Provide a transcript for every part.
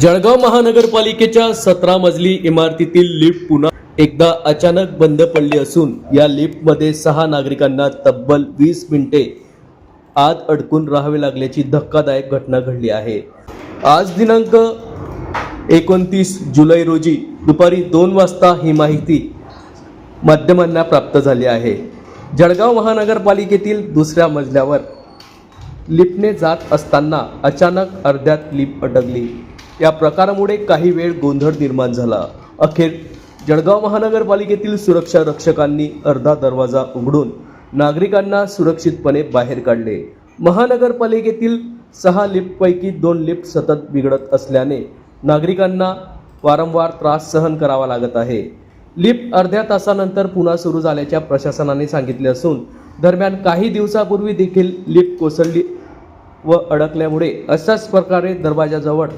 जळगाव महानगरपालिकेच्या सतरा मजली इमारतीतील लिफ्ट पुन्हा एकदा अचानक बंद पडली असून या लिफ्टमध्ये सहा नागरिकांना तब्बल वीस मिनिटे आत अडकून राहावे लागल्याची धक्कादायक घटना घडली आहे. आज दिनांक एकोणतीस जुलै रोजी दुपारी दोन वाजता ही माहिती माध्यमांना प्राप्त झाली आहे. जळगाव महानगरपालिकेतील दुसऱ्या मजल्यावर लिफ्टने जात असताना अचानक अर्ध्यात लिफ्ट अडकली. या प्रकारामुळे काही वेळ गोंधळ निर्माण झाला. अखेर जळगाव महानगरपालिकेतील सुरक्षा रक्षकांनी अर्धा दरवाजा उघडून नागरिकांना सुरक्षितपणे बाहेर काढले. महानगरपालिकेतील सहा लिफ्टपैकी दोन लिफ्ट सतत बिघडत असल्याने नागरिकांना वारंवार त्रास सहन करावा लागत आहे. लिफ्ट अर्ध्या तासानंतर पुन्हा सुरू झाल्याच्या प्रशासनाने सांगितले असून दरम्यान काही दिवसापूर्वी देखील लिफ्ट कोसळली व अडकल्यामुळे अशाच प्रकारे दरवाजाजवळ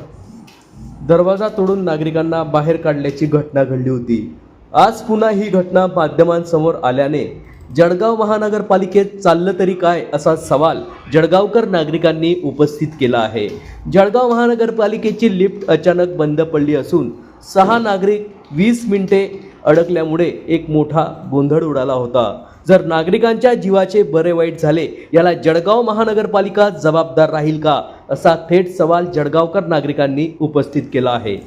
दरवाजा तोडून नागरिकांना बाहेर काढल्याची घटना घडली होती. आज पुन्हा ही घटना माध्यमांसमोर आल्याने जळगाव महानगरपालिकेत चाललं तरी काय असा सवाल जळगावकर नागरिकांनी उपस्थित केला आहे. जळगाव महानगरपालिकेची लिफ्ट अचानक बंद पडली असून सहा नागरिक वीस मिनिटे अडकल्यामुळे एक मोठा गोंधळ उडाला होता. जर नागरिकांच्या जीवाचे बरे वाईट झाले याला जळगाव महानगरपालिका जबाबदार राहील का? असा थेट सवाल जळगावकर नागरिकांनी उपस्थित केला आहे